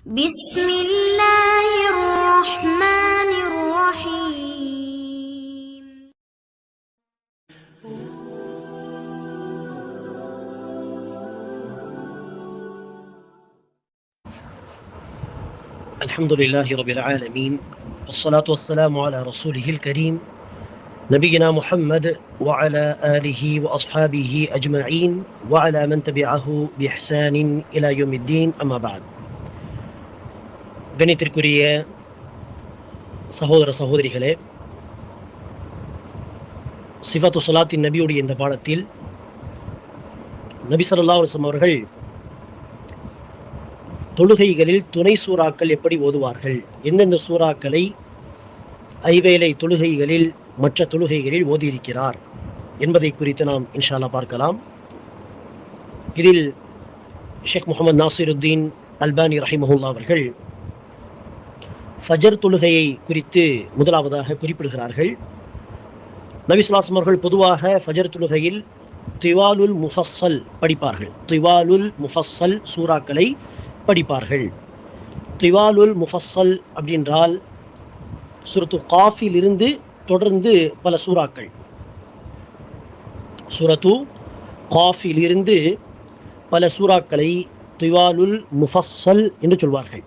بسم الله الرحمن الرحيم. الحمد لله رب العالمين والصلاة والسلام على رسوله الكريم نبينا محمد وعلى آله وأصحابه أجمعين وعلى من تبعه بإحسان إلى يوم الدين أما بعد. கணித்திற்குரிய சகோதர சகோதரிகளே சிவத்து சொலாத்தின் நபியுடைய இந்த பாடத்தில் நபி ஸல்லல்லாஹு அலைஹி அவர்கள் தொழுகைகளில் துணை சூறாக்கள் எப்படி ஓதுவார்கள்? எந்தெந்த சூறாக்களை ஐவேளை தொழுகைகளில் மற்ற தொழுகைகளில் ஓதியிருக்கிறார் என்பதை குறித்து நாம் இன்ஷால்லா பார்க்கலாம். இதில் ஷேக் முகமது நாசிருத்தீன் அல்பானி ரஹிமஹுல்லா அவர்கள் ஃபஜர் தொழுகையை குறித்து முதலாவதாக குறிப்பிடுகிறார்கள். நபி அவர்கள் பொதுவாக ஃபஜர் தொழுகையில் திவாலுல் முஃபஸ்ஸல் படிப்பார்கள். திவாலுல் முஃபஸ்ஸல் சூறாக்களை படிப்பார்கள். திவாலுல் முஃபஸ்ஸல் அப்படின்றால் சுரத்து காஃபிலிருந்து தொடர்ந்து பல சூறாக்கள். சுரத்து காஃபிலிருந்து பல சூறாக்களை திவாலுல் முஃபஸ்ஸல் என்று சொல்வார்கள்.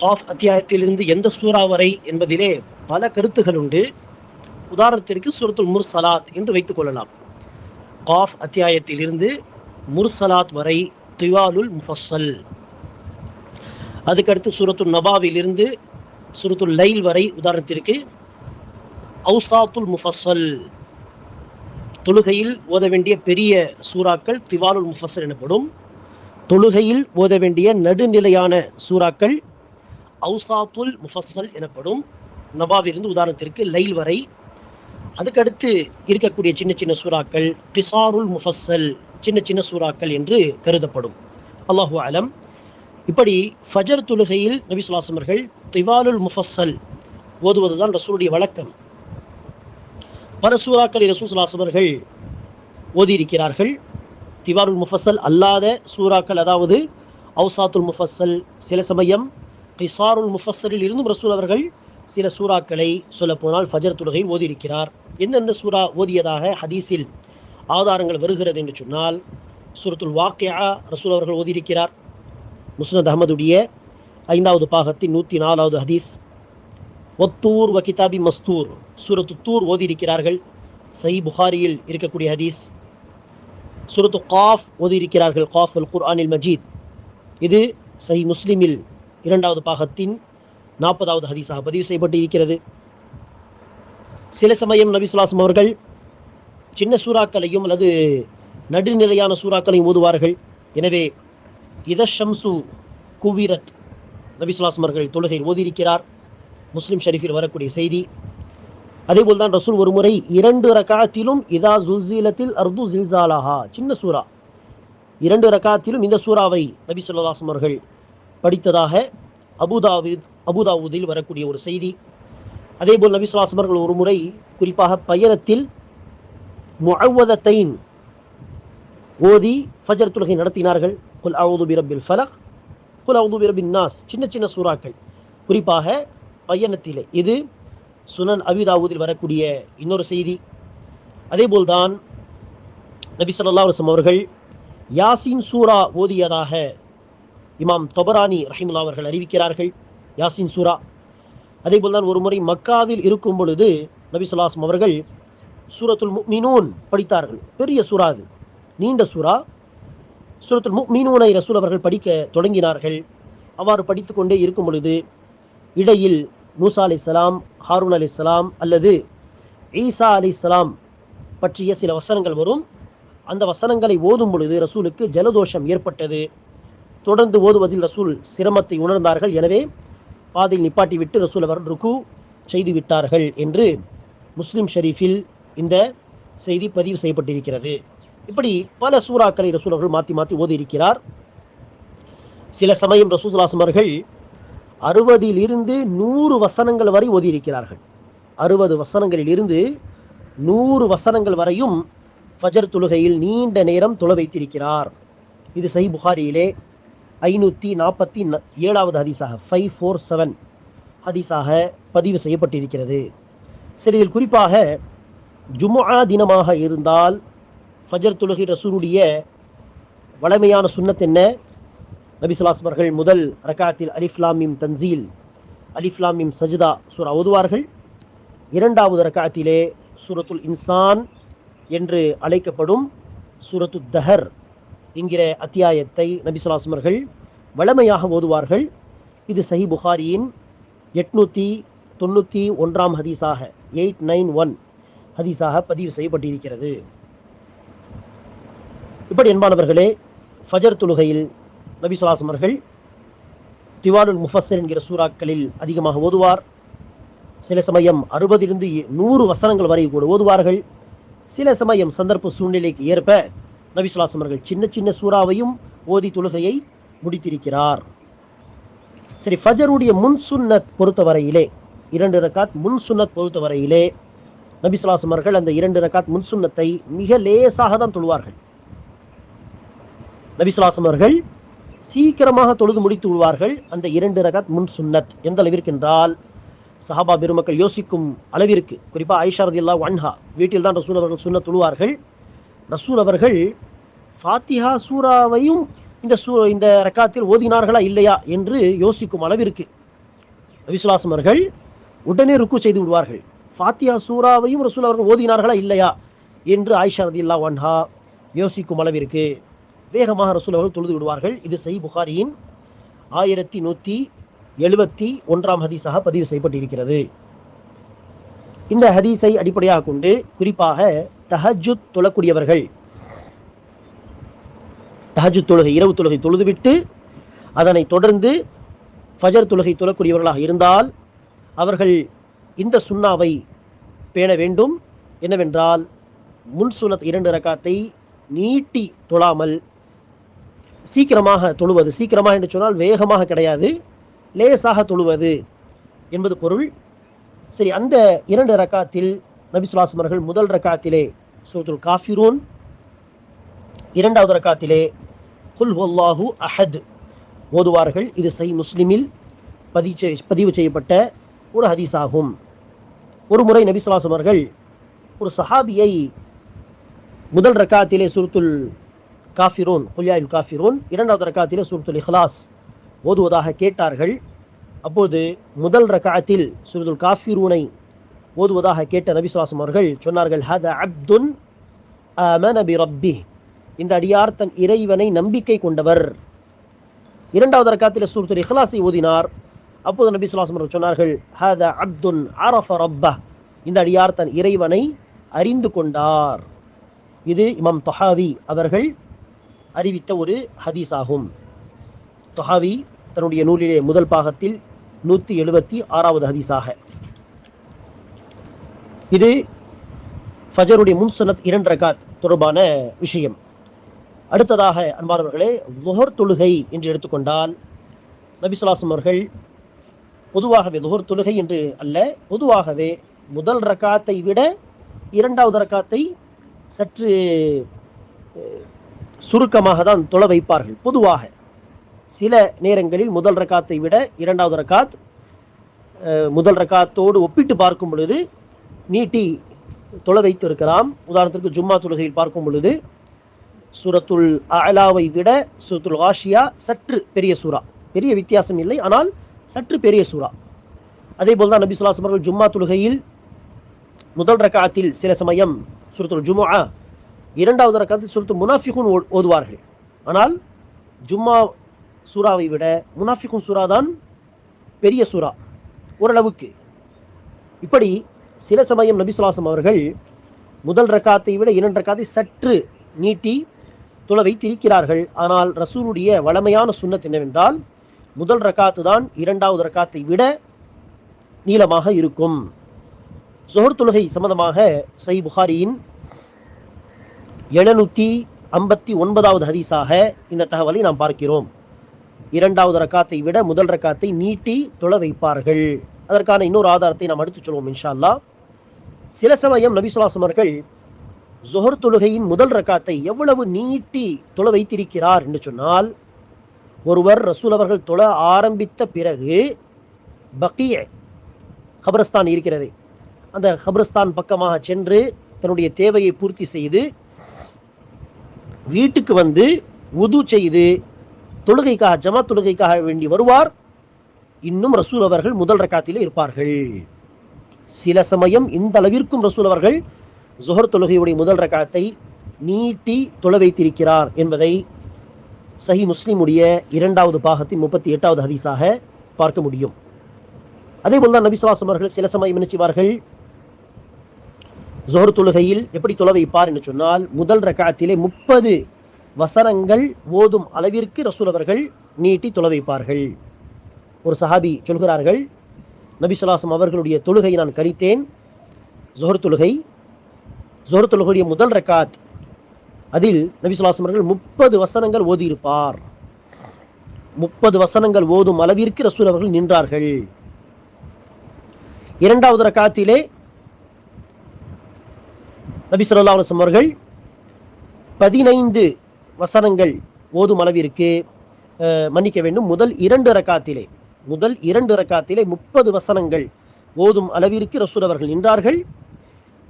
காஃப் அத்தியாயத்திலிருந்து எந்த சூறா வரை என்பதிலே பல கருத்துகள் உண்டு. உதாரணத்திற்கு சூரத்துல் முர்சலாத் என்று வைத்துக் கொள்ளலாம். காஃப் அத்தியாயத்திலிருந்து முர்சலாத் வரை திவாலுல் முஃபஸ்ஸல். அதுக்கடுத்து சூரத்துல் நபாவிலிருந்து சூரத்துல் லைல் வரை உதாரணத்திற்கு அவுசாத்துல் முஃபஸ்ஸல். தொழுகையில் ஓத வேண்டிய பெரிய சூறாக்கள் திவாலுல் முஃபஸ்ஸல் எனப்படும். தொழுகையில் ஓத வேண்டிய நடுநிலையான சூறாக்கள் அவுசாத்துல் முஃபஸ்ஸல் எனப்படும் நபாவிலிருந்து உதாரணத்திற்கு லைல் வரை அதுக்கடுத்து இருக்கக்கூடிய சின்ன சின்ன சூறாக்கள் கிசாருல் முஃபஸ்ஸல் சின்ன சின்ன சூறாக்கள் என்று கருதப்படும். அல்லாஹு அலம். இப்படி ஃபஜர் தொழுகையில் நபி சுலாசமர்கள் அவர்கள் திவாலுல் முஃபஸ்ஸல் ஓதுவதுதான் ரசூலுடைய வழக்கம். பல சூறாக்களை ரசூல் சுல்லாசம் ஓதியிருக்கிறார்கள். திவாருல் முஃபஸ்ஸல் அல்லாத சூறாக்கள் அதாவது அவுசாத்துல் முஃபஸ்ஸல் சில சமயம் கிசாருல் முஃபஸரில் இருந்தும் ரசூல் அவர்கள் சில சூறாக்களை சொல்லப்போனால் ஃபஜர் தொழுகை ஓதியிருக்கிறார். எந்தெந்த சூறா ஓதியதாக ஹதீஸில் ஆதாரங்கள் வருகிறது என்று சொன்னால் சூரத்துல் வாக்கியா ரசூல் அவர்கள் ஓதியிருக்கிறார். முஸ்னத் அகமதுடைய ஐந்தாவது பாகத்தின் நூற்றி நாலாவது ஹதீஸ் ஒத்தூர் வகிதாபி மஸ்தூர். சூரத்து தூர் ஓதியிருக்கிறார்கள். சஹி புகாரியில் இருக்கக்கூடிய ஹதீஸ். சூரத்து காஃப் ஓதியிருக்கிறார்கள் காஃப் அல் குர்ஆனில் மஜீத். இது சஹி முஸ்லிமில் இரண்டாவது பாகத்தின் நாற்பதாவது ஹதீஸாக பதிவு செய்யப்பட்டு இருக்கிறது சில சமயம் நபி சுல்லாசம் அவர்கள் சின்ன சூறாக்களையும் அல்லது நடுநிலையான சூறாக்களையும் ஓதுவார்கள். எனவே இத ஷம்சு குவிரத் நபி சுல்லாசம் அவர்கள் தொழுகையில் ஓதியிருக்கிறார். முஸ்லிம் ஷரீஃபில் வரக்கூடிய செய்தி அதேபோல் தான் ரசூல் ஒரு முறை இரண்டு ரகாத்திலும் இதா ஜுல்சீலத்தில் அர்து ஜில்சாலாஹா சின்ன சூறா. இரண்டு ரகாத்திலும் இந்த சூறாவை நபி சொல்லாசம் அவர்கள் படித்ததாக அபுதாவி அபுதாவுதில் வரக்கூடிய ஒரு செய்தி. அதேபோல் நபிசுவாசமர்கள் அவர்கள் ஒரு முறை குறிப்பாக பயணத்தில் முஅவதத்தைன் ஓதி ஃபஜர் தொழுகை நடத்தினார்கள். குல் அவுது பிரபில் ஃபலக் குல் அவுது பிரபின் நாஸ் சின்ன சின்ன சூறாக்கள். குறிப்பாக பயணத்திலே இது சுனன் அபிதாவூதில் வரக்கூடிய இன்னொரு செய்தி. அதேபோல்தான் நபி சொல்லா அவர்கள் யாசின் சூரா ஓதியதாக இமாம் தொபரானி ரஹிமுல்லா அவர்கள் அறிவிக்கிறார்கள் யாசின் சூரா. அதேபோல் தான் ஒரு முறை மக்காவில் இருக்கும் பொழுது நபி சொல்லாஸ்ம் அவர்கள் சூரத்துல் மீனூன் படித்தார்கள். பெரிய சூறா அது. நீண்ட சூறா. சூரத்துல் மீனூனை ரசூல் அவர்கள் படிக்க தொடங்கினார்கள். அவ்வாறு படித்து கொண்டே இருக்கும் பொழுது இடையில் மூசா அலி சலாம் ஹாரூன் அலி சலாம் அல்லது ஈசா அலி சலாம் பற்றிய சில வசனங்கள் வரும். அந்த வசனங்களை ஓதும் பொழுது ரசூலுக்கு ஜலதோஷம் ஏற்பட்டது. தொடர்ந்து ஓதுவதில் ரசூல் சிரமத்தை உணர்ந்தார்கள். எனவே பாதையில் நிப்பாட்டி விட்டு ரசூல் அவர் ருக்கு செய்து விட்டார்கள் என்று முஸ்லிம் ஷெரீஃபில் இந்த செய்தி பதிவு செய்யப்பட்டிருக்கிறது. இப்படி பல சூறாக்களை ரசூல் அவர்கள் மாற்றி மாற்றி ஓதி இருக்கிறார் சில சமயம் ரசூசுலாசம் அவர்கள் நூறு வசனங்கள் வரை ஓதி இருக்கிறார்கள் அறுபது வசனங்களில் இருந்து நூறு வசனங்கள் வரையும் ஃபஜர் தொழுகையில் நீண்ட நேரம் தொலை வைத்திருக்கிறார். இது சை புகாரியிலே ஐநூற்றி நாற்பத்தி ஏழாவது ஹதீஸாக ஃபைவ் ஃபோர் செவன் ஹதீஸாக பதிவு செய்யப்பட்டிருக்கிறது. சரி இதில் குறிப்பாக ஜுமுஆ தினமாக இருந்தால் ஃபஜர் துலகி ரசூருடைய வளமையான சுன்னத் என்ன? நபிசுலாஸ்மர்கள் முதல் ரக்காத்தில் அலிஃப்லாமிம் தன்சீல் அலிஃப்லாமிம் சஜிதா சூரா ஓதுவார்கள். இரண்டாவது ரக்காத்திலே சூரத்துல் இன்சான் என்று அழைக்கப்படும் சூரத்து தஹர் என்கிற அத்தியாயத்தை நபிசுலாசுமர்கள் வளமையாக ஓதுவார்கள். இது சஹி புகாரியின் எட்நூற்றி தொண்ணூற்றி ஒன்றாம் ஹதீஸாக எயிட் நைன் ஒன் ஹதீஸாக பதிவு செய்யப்பட்டிருக்கிறது. இப்படி என்பானவர்களே ஃபஜர் தொழுகையில் நபி சொலாசம் அவர்கள் திவாலுல் என்கிற சூறாக்களில் அதிகமாக ஓதுவார். சில சமயம் அறுபதிலிருந்து நூறு வசனங்கள் வரை கூட ஓதுவார்கள். சில சமயம் சந்தர்ப்ப சூழ்நிலைக்கு ஏற்ப நபி அவர்கள் சின்ன சின்ன சூறாவையும் ஓதி தொழுகையை முடித்திருக்கிறார். சரி ஃபஜருடைய முன் சுன்னத் பொறுத்தவரையிலே இரண்டு ரக்காத் முன் சுன்னத் பொறுத்தவரையிலே நபி அவர்கள் அந்த இரண்டு ரக்காத் முன் சுன்னத்தை மிக லேசாக தான் தொழுவார்கள். நபி அவர்கள் சீக்கிரமாக தொழுது முடித்து விடுவார்கள் அந்த இரண்டு ரகாத் முன் சுன்னத். எந்த அளவிற்கு என்றால் சஹாபா பெருமக்கள் யோசிக்கும் அளவிற்கு குறிப்பாக ஆயிஷா ரதில்லா வன்ஹா வீட்டில் தான் ரசூல் அவர்கள் சுன்னத் தொழுவார்கள். ரசூல் அவர்கள் ஃபாத்திஹா சூராவையும் இந்த சூ இந்த ரக்காத்தில் ஓதினார்களா இல்லையா என்று யோசிக்கும் அளவிற்கு. நபிசுலாசம் அவர்கள் உடனே ருக்கு செய்து விடுவார்கள். ஃபாத்தியா சூராவையும் ரசூல் அவர்கள் ஓதினார்களா இல்லையா என்று ஆயிஷா ரதில்லா ஒன்ஹா யோசிக்கும் அளவிற்கு வேகமாக ரசூல் அவர்கள் தொழுது விடுவார்கள். இது சை புகாரியின் ஆயிரத்தி நூற்றி எழுபத்தி ஒன்றாம் ஹதீஸாக பதிவு செய்யப்பட்டிருக்கிறது. இந்த ஹதீஸை அடிப்படையாக கொண்டு குறிப்பாக தஹஜுத் தொழக்கூடியவர்கள். தஹஜுத் தொழுகை இரவு தொழுகை தொழுதுவிட்டு அதனை தொடர்ந்து ஃபஜர் தொழுகை தொழக்கூடியவர்களாக இருந்தால் அவர்கள் இந்த சுண்ணாவை பேண வேண்டும். என்னவென்றால் முன் சுனத் இரண்டு ரக்காத்தை நீட்டி தொழாமல் சீக்கிரமாக தொழுவது சீக்கிரமாக என்று சொன்னால் வேகமாக கிடையாது லேசாக தொழுவது என்பது பொருள். சரி அந்த இரண்டு ரக்காத்தில் நபி அவர்கள் முதல் ரக்காத்திலே சூத்துல் காஃபிரூன் இரண்டாவது ரக்காத்திலே குல் ஹுல்லாஹு அஹத் ஓதுவார்கள். இது சை முஸ்லிமில் பதிவு பதிவு செய்யப்பட்ட ஒரு ஹதீஸ் ஆகும் ஒரு முறை நபி அவர்கள் ஒரு சஹாபியை முதல் ரக்காத்திலே சுருத்துல் காஃபிரோன் குல்யாயுல் காஃபிரோன் இரண்டாவது ரக்காத்திலே சுருத்துல் இஹ்லாஸ் ஓதுவதாக கேட்டார்கள். அப்போது முதல் ரக்காத்தில் சுருதுல் காஃபிரூனை ஓதுவதாக கேட்ட நபிசுவாசம் அவர்கள் சொன்னார்கள் ஹத அப்துன் ஆமன ரப்பி இந்த அடியார் தன் இறைவனை நம்பிக்கை கொண்டவர். இரண்டாவது ரக்காத்தில் சூரத்துல் இஹ்லாஸை ஓதினார். அப்போது நபி சுல்லாசம் அவர்கள் சொன்னார்கள் ஹத அப்துன் அரஃப ரப்ப இந்த அடியார் தன் இறைவனை அறிந்து கொண்டார். இது இமாம் தொஹாவி அவர்கள் அறிவித்த ஒரு ஹதீஸ் ஆகும் தொஹாவி தன்னுடைய நூலிலே முதல் பாகத்தில் நூற்றி எழுபத்தி ஆறாவது ஹதீஸாக. இது ஃபஜருடைய முன்சுனத் இரண்டு ரகாத் தொடர்பான விஷயம். அடுத்ததாக அன்பானவர்களே லுஹர் தொழுகை என்று எடுத்துக்கொண்டால் நபிசுலாசம் அவர்கள் பொதுவாகவே லுஹர் தொழுகை என்று அல்ல பொதுவாகவே முதல் ரக்காத்தை விட இரண்டாவது ரக்காத்தை சற்று சுருக்கமாக தான் தொலை வைப்பார்கள். பொதுவாக சில நேரங்களில் முதல் ரக்காத்தை விட இரண்டாவது ரக்காத் முதல் ரக்காத்தோடு ஒப்பிட்டு பார்க்கும் பொழுது நீட்டி தொலை வைத்து இருக்கலாம் உதாரணத்திற்கு ஜும்மா தொழுகையில் பார்க்கும் பொழுது சூரத்துல் அலாவை விட சூரத்துல் ஆஷியா சற்று பெரிய சூறா. பெரிய வித்தியாசம் இல்லை ஆனால் சற்று பெரிய சூறா. அதே போல் தான் நபி சுல்லாஸ் அவர்கள் ஜும்மா தொழுகையில் முதல் ரக்காத்தில் சில சமயம் சூரத்துல் ஜுமா இரண்டாவது ரக்காத்தில் சுருத்து முனாஃபிகுன் ஓதுவார்கள். ஆனால் ஜும்மா சூறாவை விட முனாஃபிகுன் சூறா தான் பெரிய சூறா. ஓரளவுக்கு. இப்படி சில சமயம் நபிசுலாசம் அவர்கள் முதல் ரக்காத்தை விட இரண்டு ரக்காத்தை சற்று நீட்டி துள வைத்திருக்கிறார்கள். ஆனால் ரசூலுடைய வளமையான சுண்ணத் என்னவென்றால் முதல் ரக்காத்து தான் இரண்டாவது ரக்காத்தை விட நீளமாக இருக்கும். சொஹர் தொழுகை சம்பந்தமாக சை புகாரியின் எழுநூற்றி ஐம்பத்தி ஒன்பதாவது ஹதீஸாக இந்த தகவலை நாம் பார்க்கிறோம். இரண்டாவது ரக்காத்தை விட முதல் ரக்காத்தை நீட்டி தொழ வைப்பார்கள். அதற்கான இன்னொரு ஆதாரத்தை நாம் அடுத்து சொல்வோம் இன்ஷா அல்லா சில சமயம் நபிசுலாசம் அவர்கள் ஜொஹர் தொழுகையின் முதல் ரக்காத்தை எவ்வளவு நீட்டி தொழ வைத்திருக்கிறார் என்று சொன்னால் ஒருவர் ரசூல் அவர்கள் தொழ ஆரம்பித்த பிறகு பக்கிய கபரஸ்தான் இருக்கிறது. அந்த கபரஸ்தான் பக்கமாக சென்று தன்னுடைய தேவையை பூர்த்தி செய்து வீட்டுக்கு வந்து உது செய்து தொழுகைக்காக ஜமா தொழுகைக்காக வேண்டி வருவார். இன்னும் ரசூல் அவர்கள் முதல் ரக்காத்திலே இருப்பார்கள். சில சமயம் இந்த அளவிற்கும் ரசூல் அவர்கள் ஜொஹர் தொழுகையுடைய முதல் ரக்காத்தை நீட்டி தொழ வைத்திருக்கிறார் என்பதை சஹி முஸ்லிமுடைய இரண்டாவது பாகத்தின் முப்பத்தி எட்டாவது ஹதீஸாக பார்க்க முடியும். அதே போல்தான் நபிசுவாசம் அவர்கள் சில சமயம் நினைச்சுவார்கள் ஜொஹர் தொழுகையில் எப்படி தொலை வைப்பார் என்று சொன்னால் முதல் ரக்காத்திலே முப்பது வசனங்கள் ஓதும் அளவிற்கு ரசூல் அவர்கள் நீட்டி தொலை வைப்பார்கள். ஒரு சஹாபி சொல்கிறார்கள் நபி அவர்களுடைய தொழுகை நான் கணித்தேன் ஜொஹர் தொழுகை ஜொஹர் தொழுகையுடைய முதல் ரக்காத். அதில் நபி அவர்கள் முப்பது வசனங்கள் ஓதியிருப்பார். முப்பது வசனங்கள் ஓதும் அளவிற்கு ரசூல் அவர்கள் நின்றார்கள். இரண்டாவது ரக்காத்திலே நபி சொல்லா அலுவலம் அவர்கள் பதினைந்து வசனங்கள் ஓதும் அளவிற்கு அஹ், மன்னிக்க வேண்டும். முதல் இரண்டு ரக்காத்திலே முதல் இரண்டு ரக்காத்திலே முப்பது வசனங்கள் ஓதும் அளவிற்கு ரசூல் அவர்கள் நின்றார்கள்.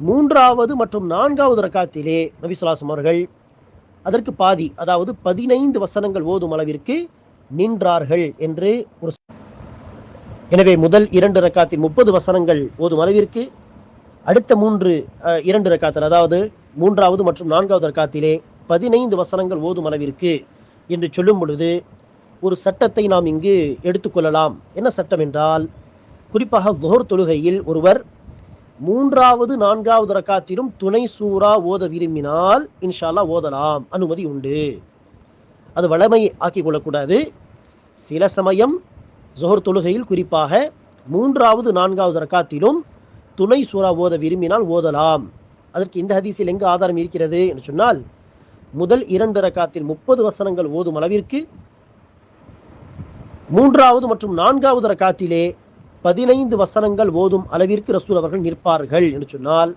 மூன்றாவது மற்றும் நான்காவது ரக்காத்திலே நபிசுலாசம் அவர்கள் அதற்கு பாதி அதாவது பதினைந்து வசனங்கள் ஓதும் அளவிற்கு நின்றார்கள் என்று ஒரு எனவே முதல் இரண்டு ரக்காத்தின் முப்பது வசனங்கள் ஓதும் அளவிற்கு அடுத்த மூன்று இரண்டு ரக்காத்தில் அதாவது மூன்றாவது மற்றும் நான்காவது ரக்காத்திலே பதினைந்து வசனங்கள் ஓதும் அளவிற்கு என்று சொல்லும் பொழுது ஒரு சட்டத்தை நாம் இங்கு எடுத்துக்கொள்ளலாம். என்ன சட்டம் என்றால் குறிப்பாக ஜோர் தொழுகையில் ஒருவர் மூன்றாவது நான்காவது ரக்காத்திலும் துணை சூறா ஓத விரும்பினால் இன்ஷால்லா ஓதலாம். அனுமதி உண்டு. அது வளமை ஆக்கி கொள்ளக்கூடாது. சில சமயம் ஜோர் தொழுகையில் குறிப்பாக மூன்றாவது நான்காவது ரக்காத்திலும் துணை சூறா ஓத விரும்பினால் ஓதலாம். அதற்கு இந்த ஹதீஸில் எங்கு ஆதாரம் இருக்கிறது என்று சொன்னால் முதல் இரண்டு ரக்காத்தில் முப்பது வசனங்கள் ஓதும் அளவிற்கு மூன்றாவது மற்றும் நான்காவது ரக்காத்திலே பதினைந்து வசனங்கள் ஓதும் அளவிற்கு ரசூல் அவர்கள் நிற்பார்கள் என்று சொன்னால்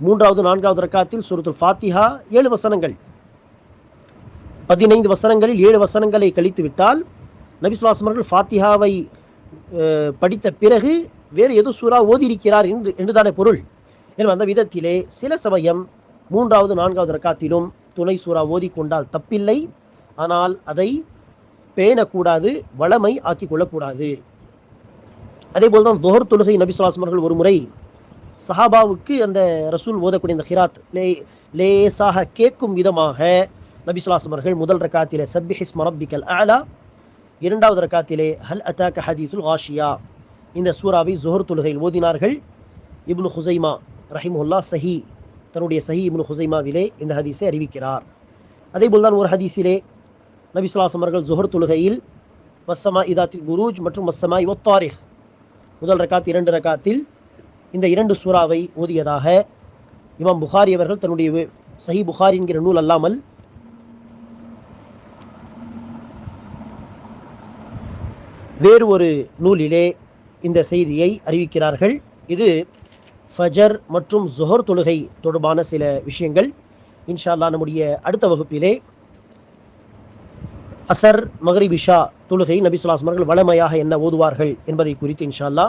மூன்றாவது நான்காவது ரக்காத்தில் சூரத்துல் ஃபாத்திஹா ஏழு வசனங்கள். பதினைந்து வசனங்களில் ஏழு வசனங்களை கழித்து விட்டால் நபிசுல்லாசம் அவர்கள் ஃபாத்திஹாவை அஹ், படித்த பிறகு வேறு ஏதோ சூறா ஓதியிருக்கிறார் என்று என்றுதானே பொருள். எனவே அந்த விதத்திலே சில சமயம் மூன்றாவது நான்காவது ரக்காத்திலும் துணை சூறா ஓதிக்கொண்டால் தப்பில்லை. ஆனால் அதை பேணக்கூடாது வளமை ஆக்கி கொள்ளக்கூடாது அதே போல்தான் துஹர் தொழுகை நபி சொல்லாஸ்லம் ஒரு முறை சஹாபாவுக்கு அந்த ரசூல் ஓதக்கூடிய இந்த ஹிராத் லே லேசாக கேட்கும் விதமாக நபி சொல்லாஸ்லம் முதல் ரக்காத்திலே சப்பிஹிஸ் மரப்பிக்கல் ஆலா இரண்டாவது ரக்காத்திலே ஹல் அத்தாக்க ஹதீசுல் ஆஷியா இந்த சூறாவை ஜொஹர் தொழுகையில் ஓதினார்கள். இப்னு ஹுசைமா ரஹிமுல்லா சஹி தன்னுடைய சஹி இப்னு ஹுசைமாவிலே இந்த ஹதீஸை அறிவிக்கிறார். அதே போல்தான் ஒரு ஹதீஸிலே நபிசுலாசம் அவர்கள் ஜுஹர் தொழுகையில் மஸ்ஸமா இதாத்தில் குரூஜ் மற்றும் மஸ்ஸமா இவத்தாரிஹ் முதல் ரக்காத் இரண்டு ரக்காத்தில் இந்த இரண்டு சூறாவை ஓதியதாக இமாம் புகாரி அவர்கள் தன்னுடைய சஹி புகாரி என்கிற நூல் அல்லாமல் வேறு ஒரு நூலிலே இந்த செய்தியை அறிவிக்கிறார்கள். இது ஃபஜர் மற்றும் ஜொஹர் தொழுகை தொடர்பான சில விஷயங்கள். இன்ஷா அல்லா நம்முடைய அடுத்த வகுப்பிலே அசர் மகரிப் இஷா தொழுகை நபி சொல்லாஸ் அவர்கள் வளமையாக என்ன ஓதுவார்கள் என்பதை குறித்து இன்ஷால்லா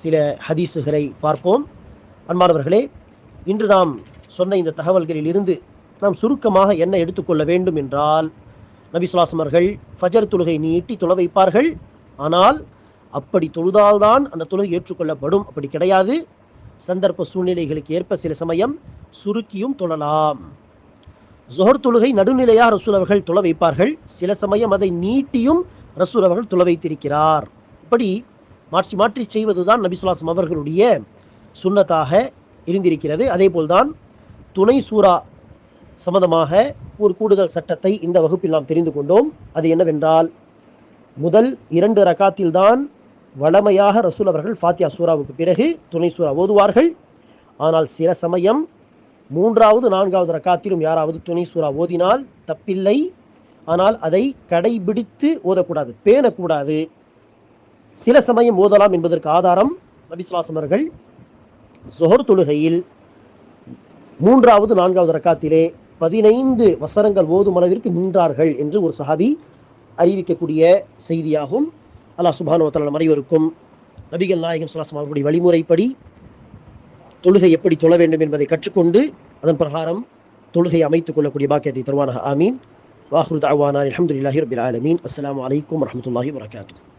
சில ஹதீஸுகளை பார்ப்போம். அன்பானவர்களே இன்று நாம் சொன்ன இந்த தகவல்களில் இருந்து நாம் சுருக்கமாக என்ன எடுத்துக்கொள்ள வேண்டும் என்றால் நபி சொல்லாஸ் ஃபஜர் தொழுகை நீட்டி தொலை வைப்பார்கள். ஆனால் அப்படி தொழுதால்தான் அந்த தொழுகை ஏற்றுக்கொள்ளப்படும். அப்படி கிடையாது. சந்தர்ப்ப சூழ்நிலைகளுக்கு ஏற்ப சில சமயம் சுருக்கியும் தொழலாம். ஜொஹர் தொழுகை நடுநிலையா ரசூல் அவர்கள் துள வைப்பார்கள். சில சமயம் அதை நீட்டியும் ரசூல் அவர்கள் துள வைத்திருக்கிறார். இப்படி மாற்றி மாற்றி செய்வதுதான் நபிசுல்லாசம் அவர்களுடைய சுண்ணத்தாக இருந்திருக்கிறது. அதே போல்தான் துணை சூறா சம்பந்தமாக ஒரு கூடுதல் சட்டத்தை இந்த வகுப்பில் நாம் தெரிந்து கொண்டோம். அது என்னவென்றால் முதல் இரண்டு ரகாத்தில்தான் வளமையாக ரசூல் அவர்கள் ஃபாத்தியா சூறாவுக்கு பிறகு துணை சூறா ஓதுவார்கள். ஆனால் சில சமயம் மூன்றாவது நான்காவது ரக்காத்திலும் யாராவது துணை சூறா ஓதினால் தப்பில்லை. ஆனால் அதை கடைபிடித்து ஓதக்கூடாது பேணக்கூடாது. சில சமயம் ஓதலாம் என்பதற்கு ஆதாரம் நபிசுலாசம் அவர்கள் ஜொஹர் தொழுகையில் மூன்றாவது நான்காவது ரக்காத்திலே பதினைந்து வசனங்கள் ஓதும் அளவிற்கு நின்றார்கள் என்று ஒரு சஹாபி அறிவிக்கக்கூடிய செய்தியாகும். அல்லாஹ் சுபானு அனைவருக்கும் நபிகள் நாயகம் சுல்லாசம் அவர்களுடைய வழிமுறைப்படி தொழுகை எப்படி தொழ வேண்டும் என்பதை கற்றுக்கொண்டு அதன் பிரகாரம் தொழுகை அமைத்துக் கொள்ளக்கூடிய பாக்கியத்தை தருவானாக. ஆமீன். வாஹ்ரு தாவானா அலமதுல்லாஹி ரபில் ஆலமீன். அஸ்லாம் வலைக்கம் வரஹ்மத்துல்லாஹி வரகாத்துஹு